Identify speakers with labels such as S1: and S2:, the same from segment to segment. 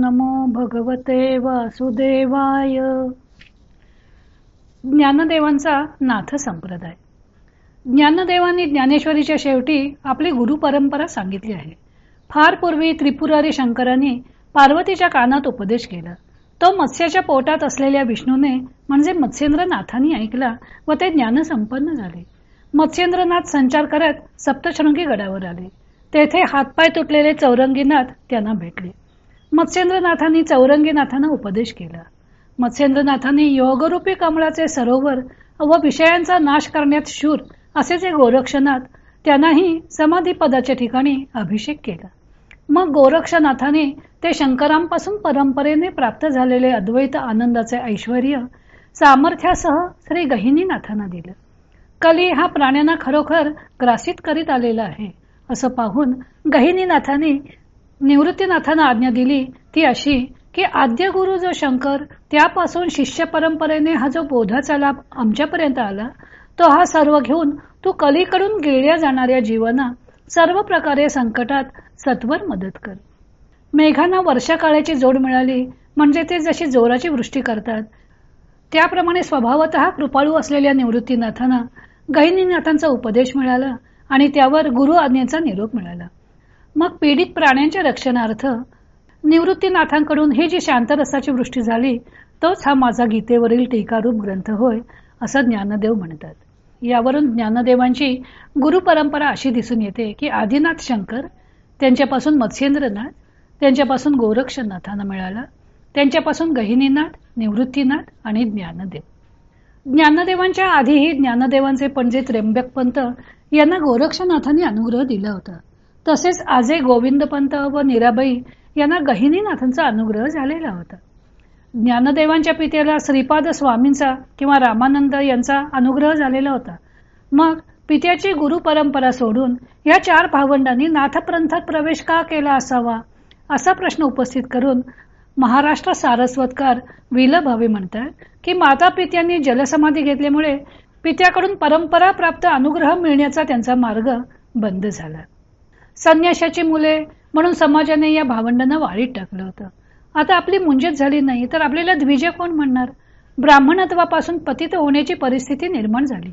S1: नमो भगवते वासुदेवाय. ज्ञानदेवांचा नाथ संप्रदाय. ज्ञानदेवांनी ज्ञानेश्वरीच्या शेवटी आपली गुरु परंपरा सांगितली आहे. फार पूर्वी त्रिपुरारी शंकरांनी पार्वतीच्या कानात उपदेश केला. तो मत्स्याच्या पोटात असलेल्या विष्णूने म्हणजे मत्स्येंद्रनाथांनी ऐकला व ते ज्ञान संपन्न झाले. मत्स्येंद्रनाथ संचार करत सप्तशृंगी गडावर आले. तेथे हातपाय तुटलेले चौरंगीनाथ त्यांना भेटले. मत्स्येंद्रनाथांनी चौरंगीनाथांना उपदेश केला. मत्स्येंद्रनाथांनी योगरूपी कमळाचे सरोवर व विषयांचा नाश करण्यात शूर असे जे गोरक्षनाथ त्यांनाही समाधीपदाच्या ठिकाणी अभिषेक केला. मग गोरक्षनाथाने ते शंकरांपासून परंपरेने प्राप्त झालेले अद्वैत आनंदाचे ऐश्वर सामर्थ्यासह श्री गहिनीनाथांना दिलं. कली हा प्राण्यांना खरोखर ग्रासित करीत आलेला आहे असं पाहून गहिनीनाथाने निवृत्तीनाथांना आज्ञा दिली ती अशी की आद्य गुरु जो शंकर त्यापासून शिष्य परंपरेने हा जो बोधाचा लाभ आमच्यापर्यंत आला तो हा सर्व घेऊन तू कलीकडून गिळल्या जाणाऱ्या जीवना सर्व प्रकारे संकटात सत्वर मदत कर. मेघांना वर्षाकाळाची जोड मिळाली म्हणजे ते जशी जोराची वृष्टी करतात त्याप्रमाणे स्वभावत कृपाळू असलेल्या निवृत्तीनाथांना गहिनीनाथांचा उपदेश मिळाला आणि त्यावर गुरु आज्ञेचा निरोप मिळाला. मग पीडित प्राण्यांच्या रक्षणार्थ निवृत्तीनाथांकडून ही जी शांतरसाची वृष्टी झाली तोच हा माझा गीतेवरील टीकारूप ग्रंथ होय असं ज्ञानदेव म्हणतात. यावरून ज्ञानदेवांची गुरु परंपरा अशी दिसून येते की आदिनाथ शंकर त्यांच्यापासून मत्स्येंद्रनाथ त्यांच्यापासून गोरक्षनाथांना मिळाला त्यांच्यापासून गहिनीनाथ निवृत्तीनाथ आणि ज्ञानदेव. ज्ञानदेवांच्या आधीही ज्ञानदेवांचे पणजे त्र्यंबकपंत यांना गोरक्षनाथांनी अनुग्रह दिला होता. तसेच आजे गोविंदपंत व निराबाई यांना गहिनीनाथांचा अनुग्रह झालेला होता. ज्ञानदेवांच्या पित्याला श्रीपाद स्वामींचा किंवा रामानंद यांचा अनुग्रह झालेला होता. मग पित्याची गुरु परंपरा सोडून या चार भावंडांनी नाथप्रंथात प्रवेश का केला असावा असा प्रश्न उपस्थित करून महाराष्ट्र सारस्वतकार विल भावे म्हणतात की माता पित्यांनी जलसमाधी घेतल्यामुळे पित्याकडून परंपरा प्राप्त अनुग्रह मिळण्याचा त्यांचा मार्ग बंद झाला. संन्याशाची मुले म्हणून समाजाने या भावंडांना वाळीत टाकलं होतं. आता आपली मुंजत झाली नाही तर आपल्याला द्विजय कोण म्हणणार? ब्राह्मणत्वापासून पतित होण्याची परिस्थिती निर्माण झाली.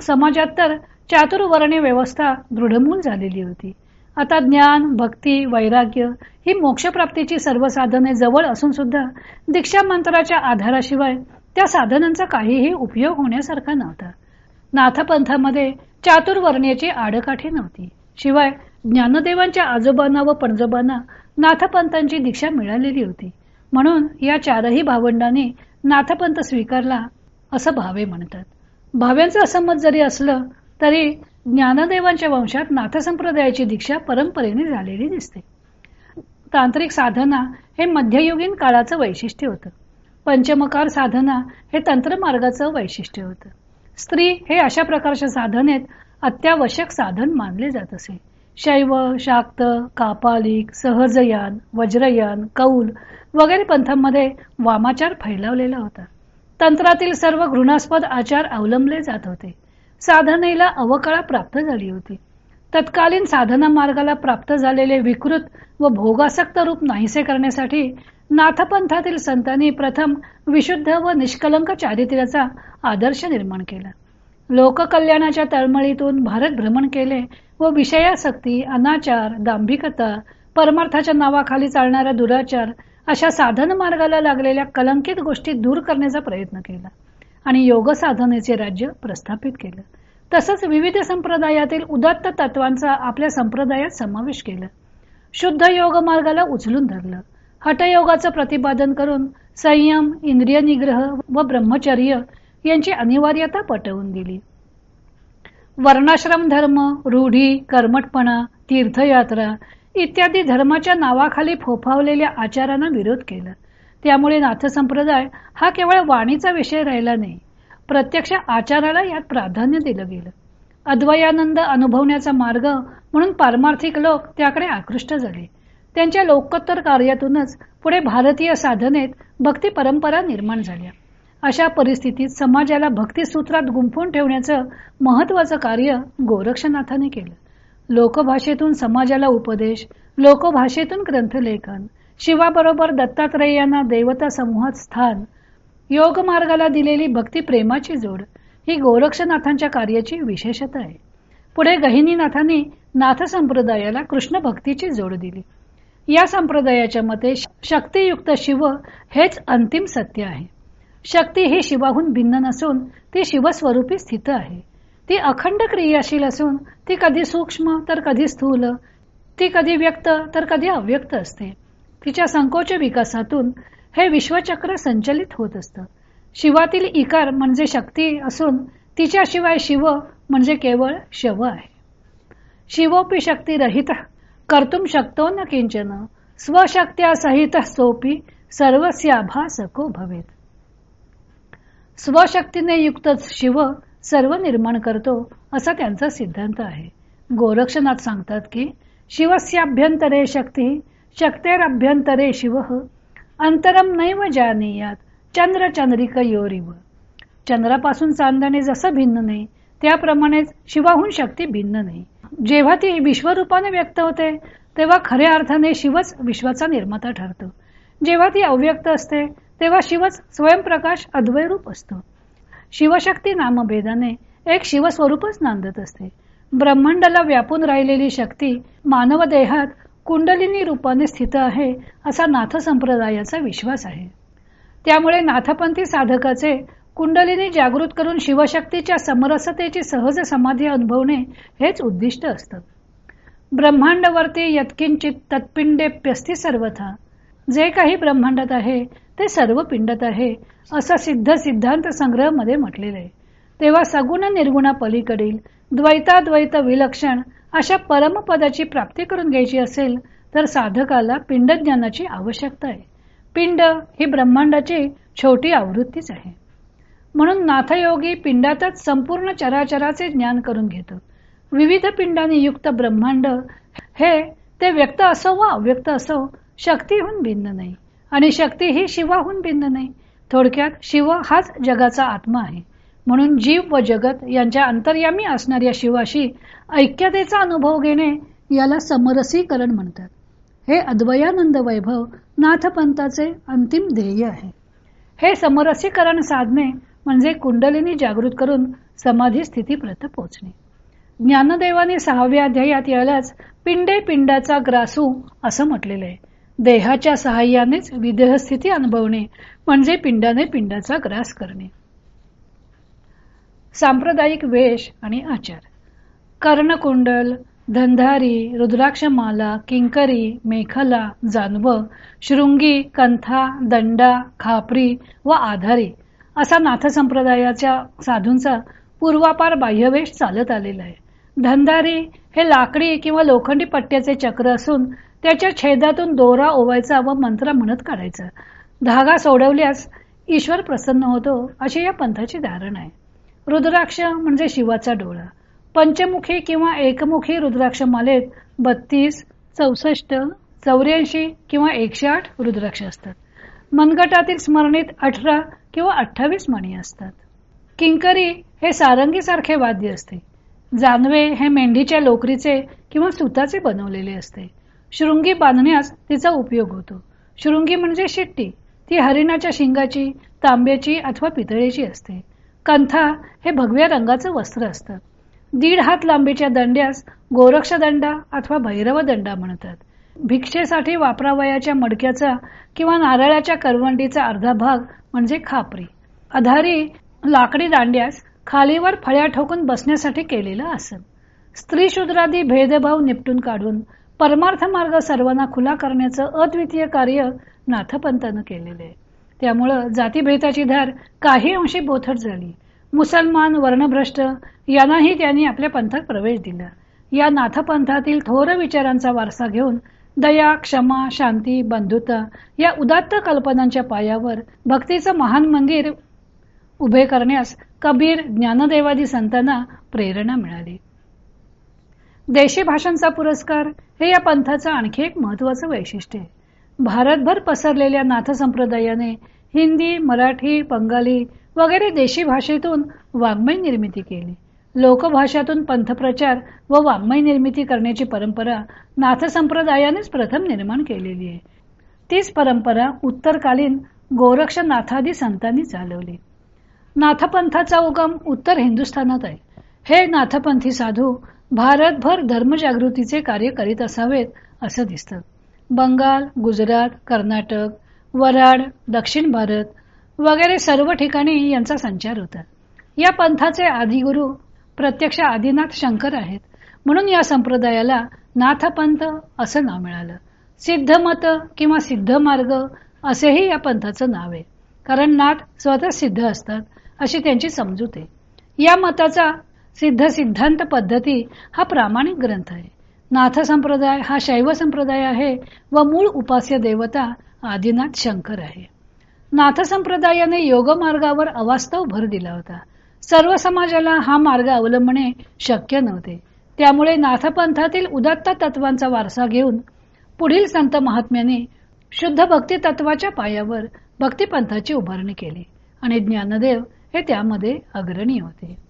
S1: समाजात तर चातुर्वर्णे व्यवस्था दृढमूल झालेली होती. आता ज्ञान भक्ती वैराग्य ही मोक्षप्राप्तीची सर्व साधने जवळ असून सुद्धा दीक्षा मंत्राच्या आधाराशिवाय त्या साधनांचा काहीही उपयोग होण्यासारखा नव्हता. नाथपंथामध्ये चातुर्वर्ण्याची आडकाठी नव्हती. शिवाय ज्ञानदेवांच्या आजोबांना व पणजोबांना नाथपंथांची दीक्षा मिळालेली होती. म्हणून या चारही भावंडांनी नाथपंथ स्वीकारला असं भावे म्हणतात. भाव्यांचं असं मत जरी असलं तरी ज्ञानदेवांच्या वंशात नाथसंप्रदायाची दीक्षा परंपरेने झालेली दिसते. तांत्रिक साधना हे मध्ययुगीन काळाचं वैशिष्ट्य होतं. पंचमकार साधना हे तंत्रमार्गाचं वैशिष्ट्य होतं. स्त्री हे अशा प्रकारच्या साधनेत अत्यावश्यक साधन मानले जात असे. शैव शाक्त कापालिक सहजयान वज्रयान कौल वगैरे पंथांमध्ये वामाचार फैलावलेला होता. तंत्रातील सर्व घृणास्पद आचार अवलंबले जात होते. साधनेला अवकळा प्राप्त झाली होती. तत्कालीन साधना मार्गाला प्राप्त झालेले विकृत व भोगासक्त रूप नाहीसे करण्यासाठी नाथपंथातील संतांनी प्रथम विशुद्ध व निष्कलंक चारित्र्याचा आदर्श निर्माण केला. लोककल्याणाच्या तळमळीतून भारत भ्रमण केले व विषयासक्ती अनाचार दांभिकता परमार्थाच्या नावाखाली चालणारा दुराचार अशा साधन मार्गाला लागलेल्या कलंकित गोष्टी दूर करण्याचा प्रयत्न केला आणि योग साधनेचे राज्य प्रस्थापित केलं. तसंच विविध संप्रदायातील उदात्त तत्वांचा आपल्या संप्रदायात समावेश केला. शुद्ध योग मार्गाला उचलून धरलं. हटयोगाचं प्रतिपादन करून संयम इंद्रिय निग्रह व ब्रह्मचर्य यांची अनिवार्यता पटवून दिली. वर्णाश्रम धर्म रूढी कर्मटपणा तीर्थयात्रा इत्यादी धर्माच्या नावाखाली फोफावलेल्या आचारांना विरोध केला. त्यामुळे नाथसंप्रदाय हा केवळ वाणीचा विषय राहिला नाही प्रत्यक्ष आचाराला यात प्राधान्य दिलं गेलं. अद्वयानंद अनुभवण्याचा मार्ग म्हणून पारमार्थिक लोक त्याकडे आकृष्ट झाले. त्यांच्या लोकोत्तर कार्यातूनच पुढे भारतीय साधनेत भक्ती परंपरा निर्माण झाल्या. अशा परिस्थितीत समाजाला भक्तिसूत्रात गुंफून ठेवण्याचं महत्वाचं कार्य गोरक्षनाथाने केलं. लोकभाषेतून समाजाला उपदेश लोकभाषेतून ग्रंथलेखन शिवाबरोबर दत्तात्रेयांना देवता समूहात स्थान योग मार्गाला दिलेली भक्ती प्रेमाची जोड ही गोरक्षनाथांच्या कार्याची विशेषता आहे. पुढे गहिनीनाथांनी नाथ संप्रदायाला कृष्ण भक्तीची जोड दिली. या संप्रदायाच्या मते शक्तियुक्त शिव हेच अंतिम सत्य आहे. शक्ती ही शिवाहून भिन्न नसून ती शिवस्वरूपी स्थित आहे. ती अखंड क्रियाशील असून ती कधी सूक्ष्म तर कधी स्थूल ती कधी व्यक्त तर कधी अव्यक्त असते. तिच्या संकोच विकासातून हे विश्वचक्र संचलित होत असतं. शिवातील इकार म्हणजे शक्ती असून तिच्याशिवाय शिव म्हणजे केवळ शव आहे. शिवोपी शक्ती रहित कर्तुम शकतो न किंचन स्वशक्त्या सहित सोपी सर्वस्याभासको भवेत. स्वशक्तीने युक्तच शिव सर्व निर्माण करतो असा त्यांचा सिद्धांत आहे. गोरक्षनाथ सांगतात की शिवस्याभ्यंतरे शक्ती शक्तेरभ्यंतरे शिव अंतरम नैव जानीयात चंद्र चंद्रिक योरिव. चंद्रापासून चांदणे जसं भिन्न नाही त्याप्रमाणेच शिवाहून शक्ती भिन्न नाही. जेव्हा ती विश्वरूपाने व्यक्त होते तेव्हा खऱ्या अर्थाने शिवच विश्वाचा निर्माता ठरतो. जेव्हा ती अव्यक्त असते तेव्हा शिवच स्वयंप्रकाश अद्वैरूप असतो. शिवशक्ती नामभेदाने एक शिवस्वरूपच नांदत असते. ब्रह्मांडाला व्यापून राहिलेली शक्ती मानव देहात कुंडलिनी रूपाने स्थित आहे असा नाथ संप्रदायाचा विश्वास आहे. त्यामुळे नाथपंथी साधकाचे कुंडलिनी जागृत करून शिवशक्तीच्या समरसतेची सहज समाधी अनुभवणे हेच उद्दिष्ट असतं. ब्रह्मांडवरती यत्किंचित तत्पिंडेप्यस्ती सर्वथा जे काही ब्रह्मांडात आहे ते सर्व पिंडत आहे असा सिद्ध सिद्धांत संग्रहमध्ये म्हटलेलं आहे. तेव्हा सगुण निर्गुणा पलीकडील द्वैताद्वैत विलक्षण अशा परमपदाची प्राप्ती करून घ्यायची असेल तर साधकाला पिंडज्ञानाची आवश्यकता आहे. पिंड ही ब्रह्मांडाची छोटी आवृत्तीच आहे. म्हणून नाथयोगी पिंडातच संपूर्ण चराचराचे ज्ञान करून घेतो. विविध पिंडाने युक्त ब्रह्मांड हे ते व्यक्त असो व अव्यक्त असो शक्तीहून भिन्न नाही. आणि शक्ती ही शिवाहून भिन्न नाही. थोडक्यात शिव हाच जगाचा आत्मा आहे. म्हणून जीव व जगत यांच्या अंतर्यामी असणाऱ्या शिवाशी ऐक्यतेचा अनुभव घेणे याला समरसीकरण म्हणतात. हे अद्वयानंद वैभव नाथपंथाचे अंतिम ध्येय आहे. हे समरसीकरण साधणे म्हणजे कुंडलिनी जागृत करून समाधी स्थितीपर्यंत पोहोचणे. ज्ञानदेवाने सहाव्या अध्यायात यालाच पिंडे पिंडाचा ग्रासू असं म्हटलेलं आहे. देहाच्या सहाय्यानेच विदेहस्थिती अनुभवणे म्हणजे पिंडाने पिंडाचा ग्रास करणे. सांप्रदायिक वेश आणि आचार. कर्णकुंडल धंधारी रुद्राक्षमाला किंकरी मेखला जानव शृंगी कंथा दंडा खापरी व आधारी असा नाथ संप्रदायाच्या साधूंचा पूर्वापार बाह्यवेश चालत आलेला आहे. धंधारी हे लाकडी किंवा लोखंडी पट्ट्याचे चक्र असून त्याच्या छेदातून दोरा ओवायचा व मंत्र म्हणत काढायचा. धागा सोडवल्यास ईश्वर प्रसन्न होतो अशी या पंथाची धारण आहे. रुद्राक्ष म्हणजे शिवाचा डोळा. पंचमुखी किंवा एकमुखी रुद्राक्ष मालेत बत्तीस चौसष्ट चौऱ्याऐंशी किंवा एकशे आठ रुद्राक्ष असतात. मनगटातील स्मरणीत अठरा किंवा अठ्ठावीस मणी असतात. किंकरी हे सारंगीसारखे वाद्य असते. जानवे हे मेंढीच्या लोकरीचे किंवा सुताचे बनवलेले असते. शृंगी बांधण्यास तिचा उपयोग होतो. शृंगी म्हणजे शिट्टी. ती हरिणाच्या शिंगाची तांब्याची अथवा पितळेची असते. कंथा हे भगव्या रंगाचं वस्त्र असतं. दीड हात लांबीच्या दंड्यास गोरक्ष दंडा अथवा भैरव दंडा म्हणतात. भिक्षेसाठी वापरावयाच्या मडक्याचा किंवा नारळाच्या करवंडीचा अर्धा भाग म्हणजे खापरी. अधारी लाकडी दांड्यास खालीवर फळ्या ठोकून बसण्यासाठी केलेलं आसन. स्त्री शूद्रादी भेदभाव निपटून काढून परमार्थ मार्ग सर्वांना खुला करण्याचं अद्वितीय कार्य नाथपंतानं केलेलं आहे. त्यामुळं जातीभेदाची धार काही अंशी बोथट झाली. मुसलमान वर्णभ्रष्ट यांनाही त्यांनी आपल्या पंथात प्रवेश दिला. या नाथपंथातील थोर विचारांचा वारसा घेऊन दया क्षमा शांती बंधुता या उदात्त कल्पनांच्या पायावर भक्तीचं महान मंदिर उभे करण्यास कबीर ज्ञानदेवादी संतांना प्रेरणा मिळाली. देशी भाषांचा पुरस्कार हे या पंथाचं आणखी एक महत्वाचं वैशिष्ट्य आहे. भारतभर पसरलेल्या नाथ संप्रदायाने हिंदी मराठी बंगाली वगैरे देशी भाषेतून वाङ्मय निर्मिती केली. लोकभाषातून पंथप्रचार व वाङ्मय निर्मिती करण्याची परंपरा नाथ संप्रदायानेच प्रथम निर्माण केलेली आहे. तीच परंपरा उत्तरकालीन गोरक्षनाथादी संतांनी चालवली. नाथपंथाचा उगम उत्तर हिंदुस्थानात आहे. हे नाथपंथी साधू भारतभर धर्मजागृतीचे कार्य करीत असावेत असं दिसतं. बंगाल गुजरात कर्नाटक वराड दक्षिण भारत वगैरे सर्व ठिकाणी यांचा संचार होता. या पंथाचे आदिगुरु प्रत्यक्ष आदिनाथ शंकर आहेत. म्हणून या संप्रदायाला नाथपंथ असं नाव मिळालं. सिद्ध मत किंवा सिद्ध मार्ग असेही या पंथाचं नाव आहे. कारण नाथ स्वतः सिद्ध असतात अशी त्यांची समजूत आहे. या मताचा सिद्ध सिद्धांत पद्धती हा प्रामाणिक ग्रंथ आहे. नाथ संप्रदाय हा शैव संप्रदाय आहे व मूळ उपास्य देवता आदिनाथ शंकर आहे. नाथ संप्रदायाने योग मार्गावर अवास्तव भर दिला होता. सर्व समाजाला हा मार्ग अवलंबणे शक्य नव्हते. त्यामुळे नाथपंथातील उदात्त तत्वांचा वारसा घेऊन पुढील संत महात्म्याने शुद्ध भक्ती तत्वाच्या पायावर भक्तिपंथाची उभारणी केली आणि ज्ञानदेव हे त्यामध्ये अग्रणी होते.